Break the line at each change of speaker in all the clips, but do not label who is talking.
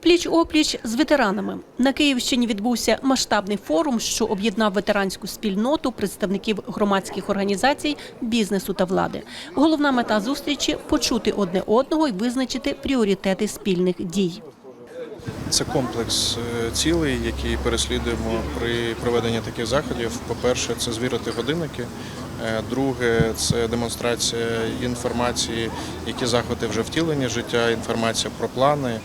Пліч опліч з ветеранами на Київщині відбувся масштабний форум, що об'єднав ветеранську спільноту, представників громадських організацій, бізнесу та влади. Головна мета зустрічі почути одне одного і визначити пріоритети спільних дій.
Це комплекс е, цілей, які переслідуємо при проведенні таких заходів. По-перше, це звірити годинники. Е, Друге, це демонстрація інформації, які заходи вже втілені життя, інформація про плани.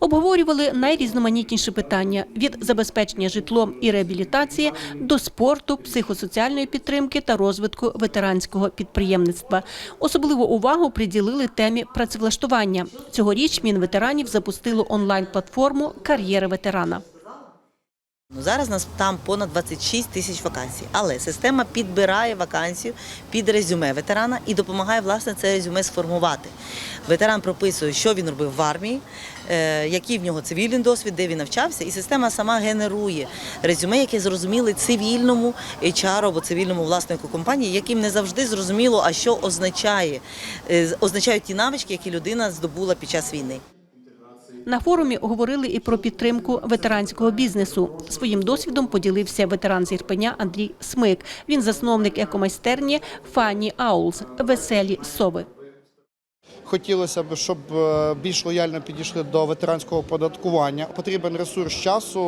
Обговорювали найрізноманітніші питання від забезпечення житлом і реабілітації до спорту, психосоціальної підтримки та розвитку ветеранського підприємництва. Особливу увагу приділили темі працевлаштування. Цьогоріч Мінветеранів запустило онлайн-платформу Кар'єра ветерана.
Ну, Зараз нас там понад 26 тисяч вакансій, але система підбирає вакансію під резюме ветерана і допомагає власне це резюме сформувати. Ветеран прописує, що він робив в армії, е, який в нього цивільний досвід, де він навчався, і система сама генерує резюме, яке зрозуміле цивільному HR або цивільному власнику компанії, яким не завжди зрозуміло, а що означає е, означають ті навички, які людина здобула під час війни.
На форумі говорили і про підтримку ветеранського бізнесу. Своїм досвідом поділився ветеран з Ірпеня Андрій Смик. Він засновник екомайстерні Фані Аулс веселі сови.
Хотілося б, щоб е, більш лояльно підійшли до ветеранського податкування. Потрібен ресурс часу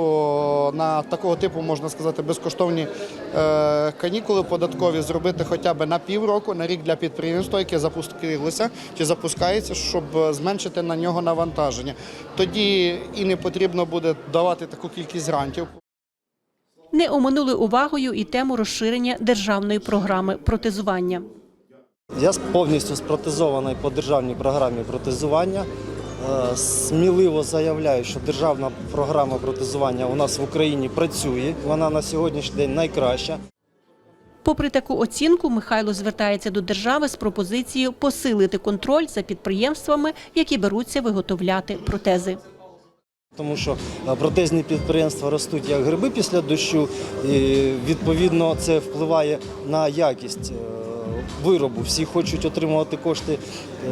на такого типу, можна сказати, безкоштовні е, канікули податкові зробити хоча б на півроку, на рік для підприємства, яке запустилося чи запускається, щоб зменшити на нього навантаження. Тоді і не потрібно буде давати таку кількість грантів.
Не оминули увагою і тему розширення державної програми протезування.
Я повністю спротезований по державній програмі протезування. Е, Сміливо заявляю, що державна програма протезування у нас в Україні працює. Вона на сьогоднішній день найкраща.
Попри таку оцінку, Михайло звертається до держави з пропозицією посилити контроль за підприємствами, які беруться виготовляти протези.
Тому що е, протезні підприємства ростуть як гриби після дощу, і відповідно це впливає на якість е, виробу. Всі хочуть отримувати кошти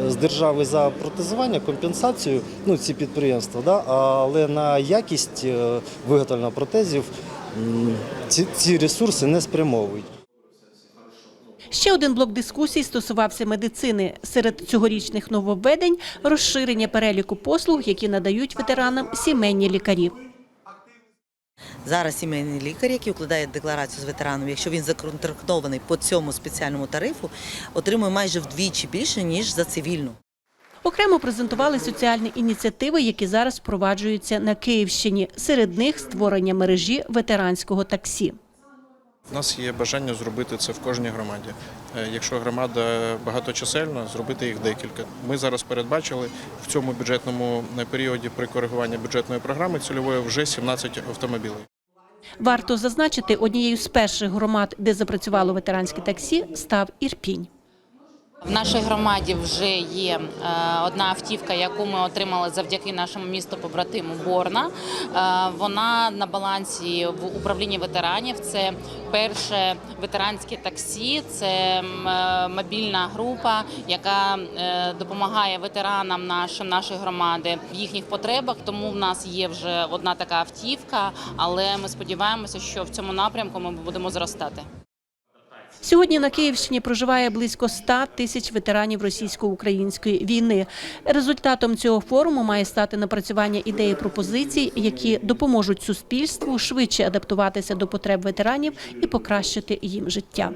е, з держави за протезування, компенсацію, ну ці підприємства, да? але на якість е, виготовлення протезів ці, ці ресурси не спрямовують.
Ще один блок дискусій стосувався медицини. Серед цьогорічних нововведень – розширення переліку послуг, які надають ветеранам сімейні лікарі.
Зараз сімейний лікар, який укладає декларацію з ветераном, якщо він законтрактований по цьому спеціальному тарифу, отримує майже вдвічі більше ніж за цивільну.
Окремо презентували соціальні ініціативи, які зараз впроваджуються на Київщині. Серед них створення мережі ветеранського таксі.
У нас є бажання зробити це в кожній громаді. Е, Якщо громада багаточисельна, зробити їх декілька. Ми зараз передбачили в цьому бюджетному е, періоді при коригуванні бюджетної програми цільової вже 17 автомобілів.
Варто зазначити, однією з перших громад, де запрацювало ветеранське таксі, став Ірпінь.
В нашій громаді вже є е, одна автівка, яку ми отримали завдяки нашому місту побратиму Борна. Е, Вона на балансі в управлінні ветеранів. Це перше ветеранське таксі, це е, мобільна група, яка допомагає ветеранам нашим нашої громади в їхніх потребах. Тому в нас є вже одна така автівка, але ми сподіваємося, що в цьому напрямку ми будемо зростати.
Сьогодні на Київщині проживає близько 100 тисяч ветеранів російсько-української війни. Результатом цього форуму має стати напрацювання ідеї пропозицій, які допоможуть суспільству швидше адаптуватися до потреб ветеранів і покращити їм життя.